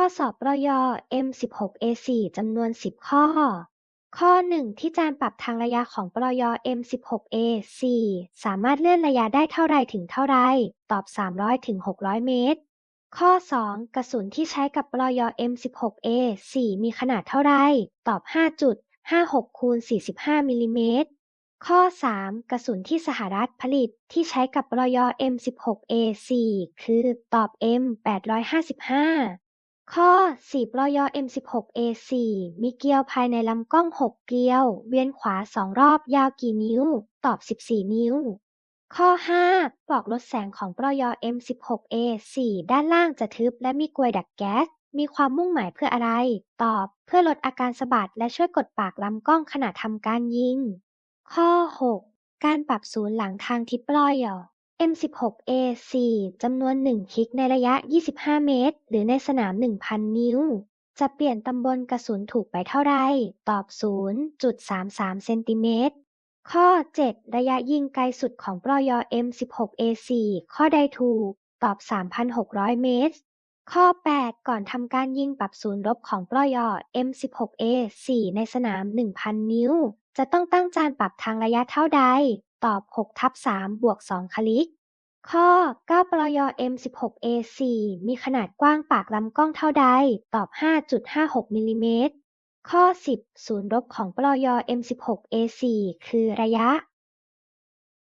ข้อสอบรย M16A4 จำนวน 10 ข้อ ข้อ 1 ที่จานปรับทางระยะของปรย M16A4 สามารถเลื่อนระยะได้เท่าไรถึงเท่าไร ตอบ 300ถึง600 เมตร ข้อ 2 กระสุนที่ใช้กับปรย M16A4 มีขนาดเท่าไร ตอบ 5.56คูณ45มิลลิเมตรข้อ 3 กระสุนที่สหรัฐผลิตที่ใช้กับปรย M16A4 คือตอบ M855 ข้อ4ปลย M16A4 มีเกลียวภายในลำกล้อง 6 เกลียว เวียนขวา 2 รอบ ยาวกี่นิ้ว ตอบ 14 นิ้ว ข้อ 5 ปลอกลดแสงของปลอย M16A4 ด้านล่างจะทึบและมีกรวยดักแก๊ส มีความมุ่งหมายเพื่ออะไร ตอบ เพื่อลดอาการสะบัดและช่วยกดปากลำกล้องขณะทำการยิง ข้อ 6 การปรับศูนย์หลังทางทิศปลอย M16A4 จำนวน 1 คลิกในระยะ 25 เมตร หรือในสนาม 1,000 นิ้ว จะเปลี่ยนตำบลกระสุนถูกไปเท่าไร ตอบ 0.33 เซนติเมตร ข้อ 7 ระยะยิงไกลสุดของปลย M16A4 ข้อใดถูก ตอบ 3,600 เมตร ข้อ 8 ก่อนทำการยิงปรับศูนย์รบของปลย M16A4 ในสนาม 1,000 นิ้ว จะต้องตั้งจานปรับทางระยะเท่าใด ตอบ6ทับ3บวก2คลิก ข้อ9ปลย M16A4 มีขนาดกว้างปากลำกล้องเท่าใด ตอบ 5.56มิลลิเมตร ข้อ 10 ศูนย์รบของปลย M16A4 คือระยะ